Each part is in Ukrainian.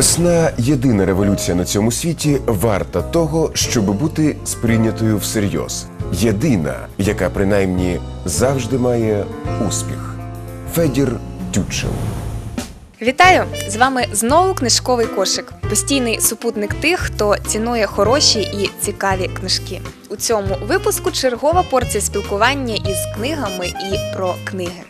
Весна єдина революція на цьому світі варта того, щоб бути сприйнятою всерйоз. Єдина, яка принаймні завжди має успіх. Федір Тютчев. Вітаю! З вами знову книжковий кошик. Постійний супутник тих, хто цінує хороші і цікаві книжки. У цьому випуску чергова порція спілкування із книгами і про книги.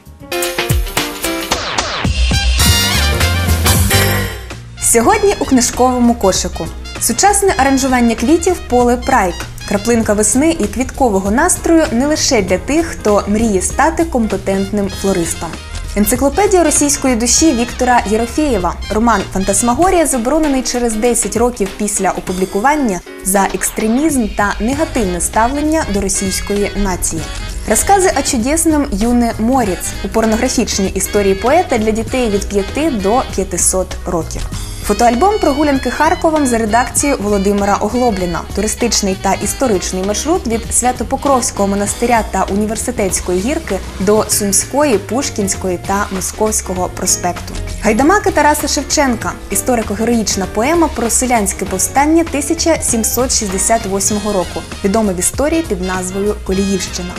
Сьогодні у книжковому кошику сучасне аранжування квітів поле Прайк. Краплинка весни і квіткового настрою не лише для тих, хто мріє стати компетентним флористом. Енциклопедія російської душі Віктора Єрофєєва. Роман Фантасмагорія заборонений через 10 років після опублікування за екстремізм та негативне ставлення до російської нації. Розкази о чудесном Юне Моріц у порнографічній історії поета для дітей від 5 до 500 років. Фотоальбом прогулянки Харковом за редакцією Володимира Оглобліна. Туристичний та історичний маршрут від Святопокровського монастиря та університетської гірки до Сумської, Пушкінської та Московського проспекту. Гайдамаки Тараса Шевченка. Історико-героїчна поема про селянське повстання 1768 року. Відоме в історії під назвою Коліївщина.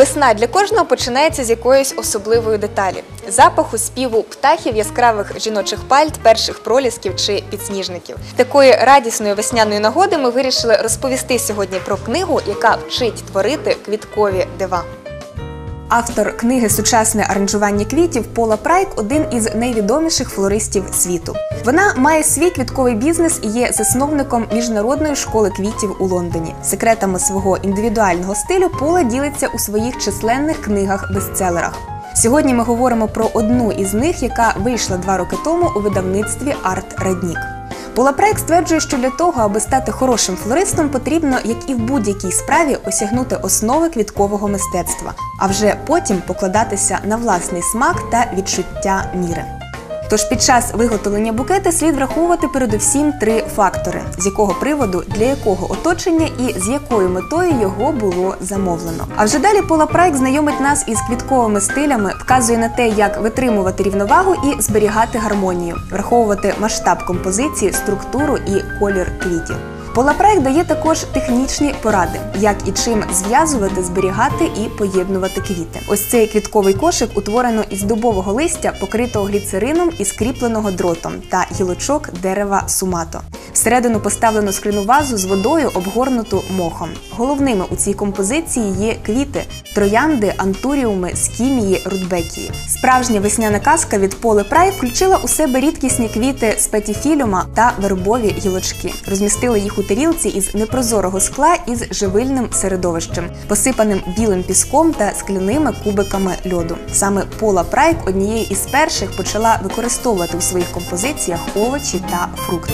Весна для кожного починається з якоїсь особливої деталі: запаху, співу птахів, яскравих жіночих пальт, перших пролісків чи підсніжників. Такої радісної весняної нагоди ми вирішили розповісти сьогодні про книгу, яка вчить творити квіткові дива. Автор книги Сучасне аранжування квітів Пола Прайк один із найвідоміших флористів світу. Вона має свій квітковий бізнес і є засновником міжнародної школи квітів у Лондоні. Секретами свого індивідуального стилю Пола ділиться у своїх численних книгах-бестселерах. Сьогодні ми говоримо про одну із них, яка вийшла два роки тому у видавництві Арт Раднік. Пола Прайк стверджує, що для того, аби стати хорошим флористом, потрібно, як і в будь-якій справі, осягнути основи квіткового мистецтва, а вже потім покладатися на власний смак та відчуття міри. Тож під час виготовлення букета слід враховувати передусім три фактори: з якого приводу, для якого оточення і з якою метою його було замовлено. А вже далі Пола Прайк знайомить нас із квітковими стилями, вказує на те, як витримувати рівновагу і зберігати гармонію, враховувати масштаб композиції, структуру і колір квітів. Пола Прайк дає також технічні поради, як і чим зв'язувати, зберігати і поєднувати квіти. Ось цей квітковий кошик утворено із дубового листя, покритого гліцерином і скріпленого дротом та гілочок дерева сумато. Всередину поставлено скрину вазу з водою, обгорнуту мохом. Головними у цій композиції є квіти, троянди, антуріуми, скімії, рудбекії. Справжня весняна казка від Поле Прай включила у себе рідкісні квіти спетіфілюма та вербові гілочки. Розмістили їх у тарілці із непрозорого скла із живильним середовищем, посипаним білим піском та скляними кубиками льоду. Саме Пола Прайк однією із перших почала використовувати у своїх композиціях овочі та фрукти.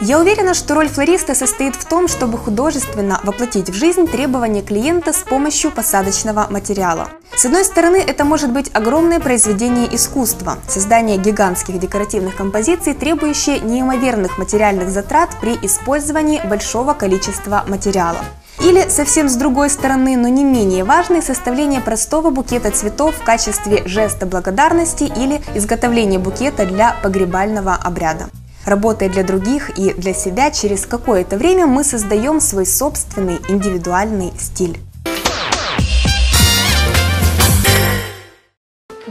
Я уверена, что роль флориста состоит в том, чтобы художественно воплотить в жизнь требования клиента с помощью посадочного материала. С одной стороны, это может быть огромное произведение искусства, создание гигантских декоративных композиций, требующие неимоверных материальных затрат при использовании большого количества материала. Или совсем с другой стороны, но не менее важное, составление простого букета цветов в качестве жеста благодарности или изготовление букета для погребального обряда. Работая для других и для себя, через какое-то время мы создаем свой собственный индивидуальный стиль.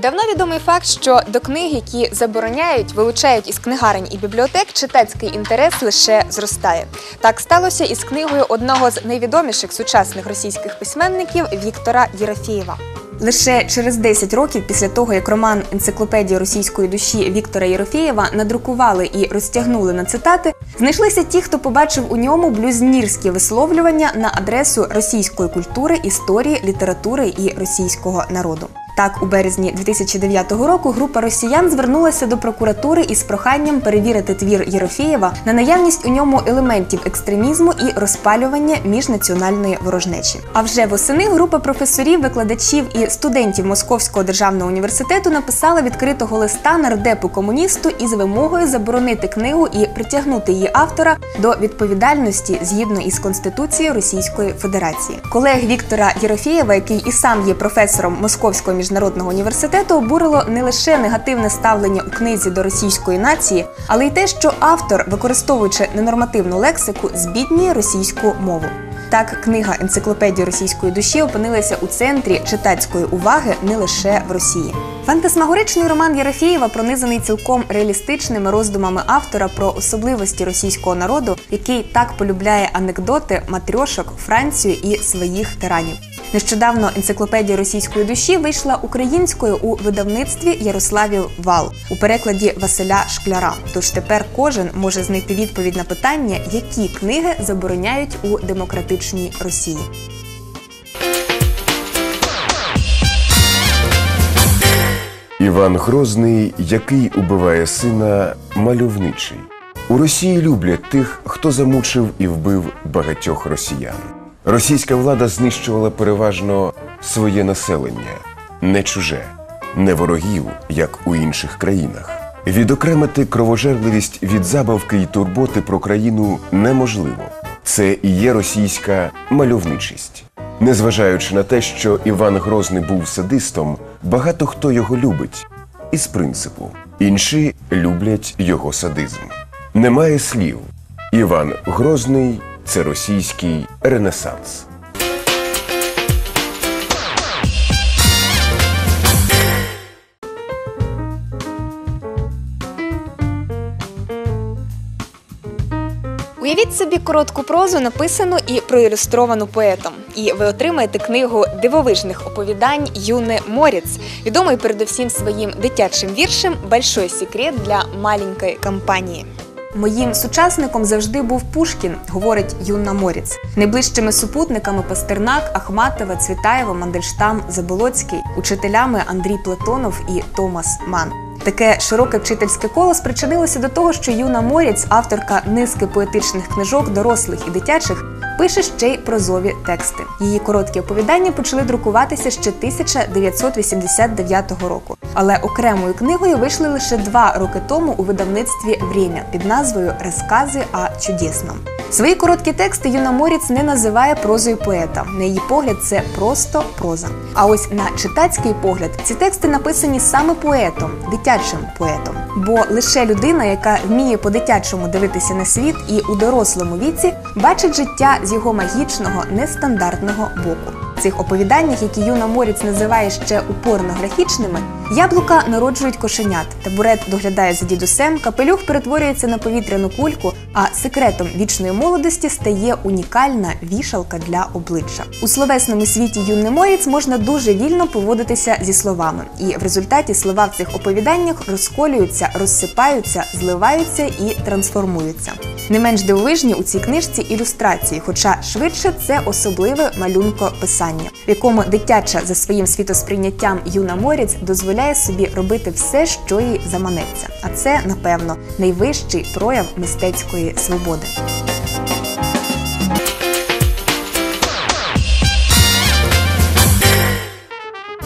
Давно відомий факт, що до книг, які забороняють, вилучають із книгарень і бібліотек, читацький інтерес лише зростає. Так сталося із книгою одного з найвідоміших сучасних російських письменників Віктора Єрофєєва. Лише через 10 років після того, як роман Енциклопедія російської душі Віктора Єрофєєва надрукували і розтягнули на цитати, знайшлися ті, хто побачив у ньому блюзнірські висловлювання на адресу російської культури, історії, літератури і російського народу. Так, у березні 2009 року група росіян звернулася до прокуратури із проханням перевірити твір Єрофєєва на наявність у ньому елементів екстремізму і розпалювання міжнаціональної ворожнечі. А вже восени група професорів, викладачів і студентів Московського державного університету написала відкритого листа нардепу комуністу із вимогою заборонити книгу і притягнути її автора до відповідальності згідно із Конституцією Російської Федерації. Колег Віктора Єрофєєва, який і сам є професором Московського міжнародного університету, обурило не лише негативне ставлення у книзі до російської нації, але й те, що автор, використовуючи ненормативну лексику, збіднює російську мову. Так, книга енциклопедія російської душі опинилася у центрі читацької уваги не лише в Росії. Фантасмагоричний роман Єрофєєва пронизаний цілком реалістичними роздумами автора про особливості російського народу, який так полюбляє анекдоти, матрьошок, Францію і своїх тиранів. Нещодавно енциклопедія російської душі вийшла українською у видавництві Ярославів Вал у перекладі Василя Шкляра. Тож тепер кожен може знайти відповідь на питання, які книги забороняють у демократичній Росії. Іван Грозний, який убиває сина, мальовничий. У Росії люблять тих, хто замучив і вбив багатьох росіян. Російська влада знищувала переважно своє населення, не чуже, не ворогів, як у інших країнах. Відокремити кровожерливість від забавки й турботи про країну неможливо. Це і є російська мальовничість. Незважаючи на те, що Іван Грозний був садистом, багато хто його любить із принципу. Інші люблять його садизм. Немає слів. Іван Грозний це російський ренесанс. Уявіть собі коротку прозу, написану і проілюстровану поетом. І ви отримаєте книгу дивовижних оповідань Юни Моріц, відомий передусім своїм дитячим віршем Большой секрет для маленької компанії. Моїм сучасником завжди був Пушкін, говорить Юна Моріц. Найближчими супутниками Пастернак, Ахматова, Цвітаєва, Мандельштам, Заболоцький, учителями Андрій Платонов і Томас Ман. Таке широке вчительське коло спричинилося до того, що Юна Моріц, авторка низки поетичних книжок, дорослих і дитячих, пише ще й прозові тексти. Її короткі оповідання почали друкуватися ще 1989 року. Але окремою книгою вийшли лише два роки тому у видавництві «Время» під назвою Розкази о чудесном. Свої короткі тексти Юна Моріц не називає прозою поета. На її погляд, це просто проза. А ось на читацький погляд ці тексти написані саме поетом, дитячим поетом. Бо лише людина, яка вміє по-дитячому дивитися на світ і у дорослому віці бачить життя з його магічного, нестандартного боку. Цих оповіданнях, які Юна Моріц називає ще упорно-графічними, яблука народжують кошенят, табурет доглядає за дідусем, капелюх перетворюється на повітряну кульку, а секретом вічної молодості стає унікальна вішалка для обличчя. У словесному світі Юни Моріц можна дуже вільно поводитися зі словами, і в результаті слова в цих оповіданнях розколюються, розсипаються, зливаються і трансформуються. Не менш дивовижні у цій книжці ілюстрації, хоча швидше це особливе малюнкописання, в якому дитяча за своїм світосприйняттям Юна Моріц дозволяє собі робити все, що їй заманеться. А це, напевно, найвищий прояв мистецької свободи.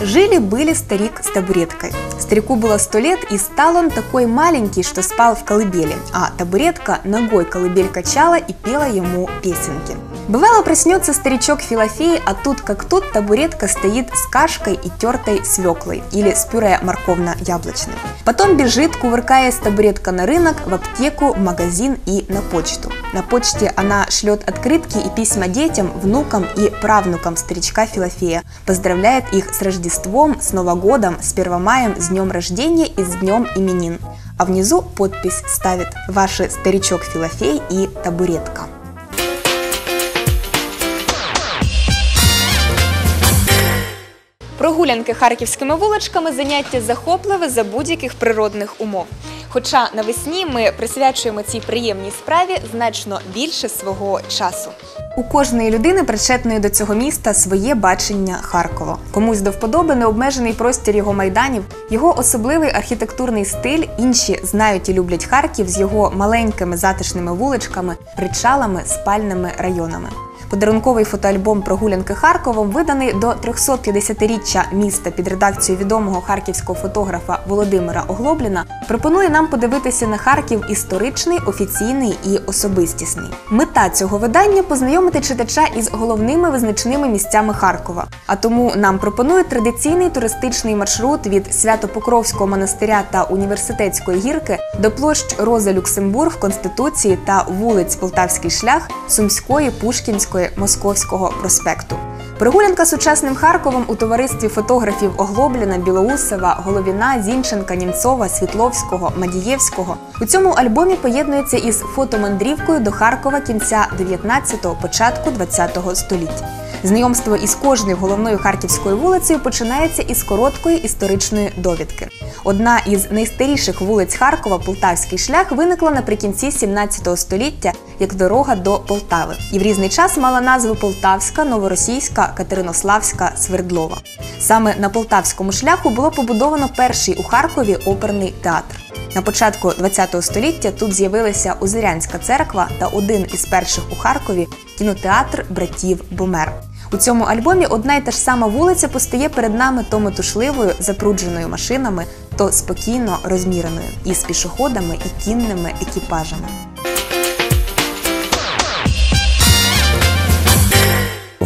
Жили-были старик с табуреткой. Старику было сто лет, и стал он такой маленький, что спал в колыбели, а табуретка ногой колыбель качала и пела ему песенки. Бывало, проснется старичок Филофей, а тут как тут табуретка стоит с кашкой и тертой свеклой или с пюре морковно-яблочным. Потом бежит, кувыркаясь табуретка на рынок, в аптеку, в магазин и на почту. На почте она шлет открытки и письма детям, внукам и правнукам старичка Филофея. Поздравляет их с Рождеством, с Новым годом, с Первомаем, с днем рождения и с днем именин. А внизу подпись ставит «Ваши старичок Филофей и табуретка». Прогулянки харківськими вуличками заняття захопливе за будь-яких природних умов. Хоча навесні ми присвячуємо цій приємній справі значно більше свого часу. У кожної людини, причетної до цього міста, своє бачення Харкова. Комусь до вподоби необмежений простір його майданів, його особливий архітектурний стиль. Інші знають і люблять Харків з його маленькими затишними вуличками, причалами, спальними районами. Подарунковий фотоальбом Прогулянки Харковом виданий до 350-річчя міста під редакцією відомого харківського фотографа Володимира Оглобліна пропонує нам подивитися на Харків історичний, офіційний і особистісний. Мета цього видання познайомити читача із головними визначними місцями Харкова. А тому нам пропонують традиційний туристичний маршрут від Свято-Покровського монастиря та університетської гірки до площ Роза Люксембург, Конституції та вулиць Полтавський шлях, Сумської, Пушкінської, Московського проспекту. Прогулянка сучасним Харковом у товаристві фотографів Оглобліна, Білоусова, Головіна, Зінченка, Німцова, Світловського, Мадієвського. У цьому альбомі поєднується із фотомандрівкою до Харкова кінця 19-го, початку 20-го століття. Знайомство із кожною головною харківською вулицею починається із короткої історичної довідки. Одна із найстаріших вулиць Харкова, Полтавський шлях, виникла наприкінці 17 століття як дорога до Полтави, і в різний час мала назви Полтавська, Новоросійська, Катеринославська, Свердлова. Саме на Полтавському шляху було побудовано перший у Харкові оперний театр. На початку ХХ століття тут з'явилася Озерянська церква та один із перших у Харкові кінотеатр братів Бомер. У цьому альбомі одна й та ж сама вулиця постає перед нами то метушливою, запрудженою машинами, то спокійно розміреною із пішоходами і кінними екіпажами.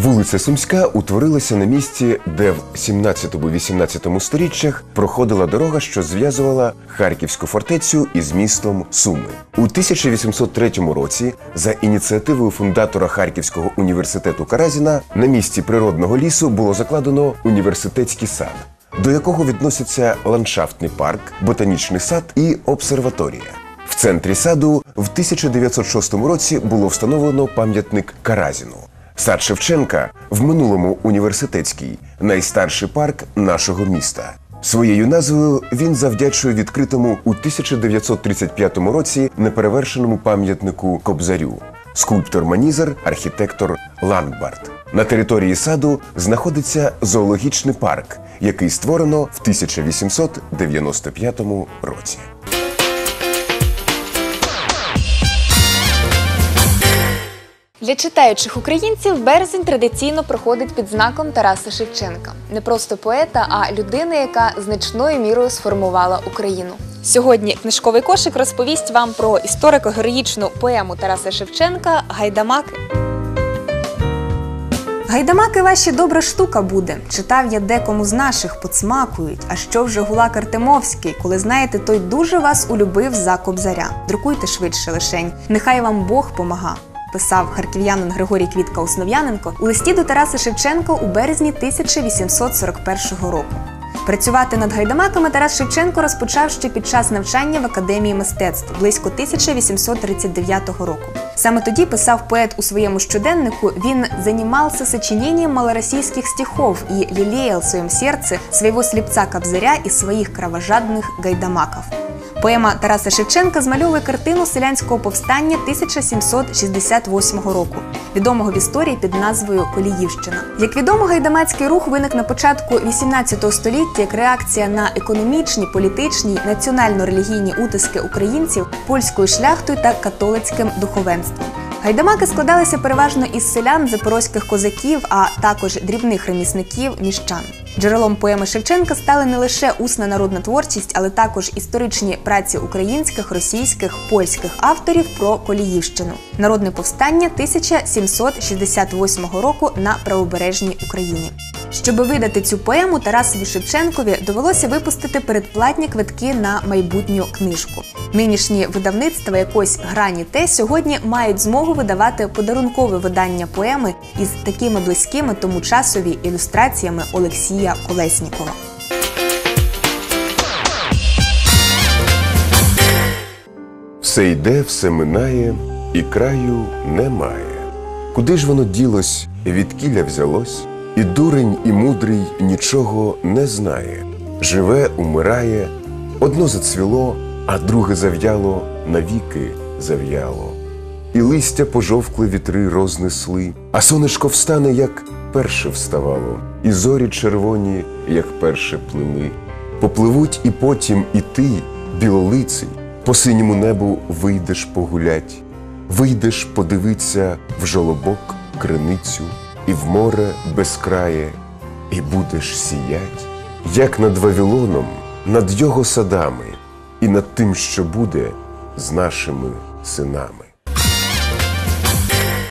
Вулиця Сумська утворилася на місці, де в 17-18 сторіччях проходила дорога, що зв'язувала Харківську фортецю із містом Суми. У 1803 році, за ініціативою фундатора Харківського університету Каразіна, на місці природного лісу було закладено університетський сад, до якого відносяться ландшафтний парк, ботанічний сад і обсерваторія. В центрі саду в 1906 році було встановлено пам'ятник Каразіну. Сад Шевченка в минулому університетський найстарший парк нашого міста. Своєю назвою він завдячує відкритому у 1935 році неперевершеному пам'ятнику Кобзарю. Скульптор Манізер, архітектор Лангбард. На території саду знаходиться зоологічний парк, який створено в 1895 році. Для читаючих українців березень традиційно проходить під знаком Тараса Шевченка, не просто поета, а людини, яка значною мірою сформувала Україну. Сьогодні книжковий кошик розповість вам про історико-героїчну поему Тараса Шевченка Гайдамаки. Гайдамаки ваші добра штука буде. Читав я декому з наших поцмакують. А що вже гулак Артемовський, коли знаєте, той дуже вас улюбив за кобзаря. Друкуйте швидше лишень. Нехай вам Бог помага. Писав харків'янин Григорій Квітка Основ'яненко у листі до Тараса Шевченка у березні 1841 року. Працювати над гайдамаками Тарас Шевченко розпочав ще під час навчання в академії мистецтв близько 1839 року. Саме тоді писав поет у своєму щоденнику: він займався сочинением малороссийских стихов и лелеял в своем сердце своего слепца Кобзаря и своїх кровожадних гайдамаків. Поема Тараса Шевченка змальовує картину селянського повстання 1768 року, відомого в історії під назвою Коліївщина. Як відомо, гайдамацький рух виник на початку 18 століття як реакція на економічні, політичні, національно-релігійні утиски українців польською шляхтою та католицьким духовенством. Гайдамаки складалися переважно із селян, запорозьких козаків, а також дрібних ремісників, міщан. Джерелом поеми Шевченка стали не лише усна народна творчість, але також історичні праці українських, російських, польських авторів про Коліївщину, народне повстання 1768 року на правобережній Україні. Щоби видати цю поему, Тарасові Шевченкові довелося випустити передплатні квитки на майбутню книжку. Нинішні видавництва якось грані те сьогодні мають змогу видавати подарункове видання поеми із такими близькими тому часові ілюстраціями Олексія Колеснікова. Все йде, все минає, і краю немає. Куди ж воно ділось, відкіля взялось? І дурень, і мудрий нічого не знає. Живе, умирає, одно зацвіло, а друге зав'яло навіки зав'яло. І листя пожовкли вітри рознесли, а сонечко встане, як перше вставало, і зорі червоні, як перше плили. Попливуть і потім і ти, білолиций, по синьому небу вийдеш погулять, вийдеш подивиться в жолобок криницю, і в море безкрає, і будеш сіять, як над Вавилоном, над його садами, і над тим, що буде з нашими синами.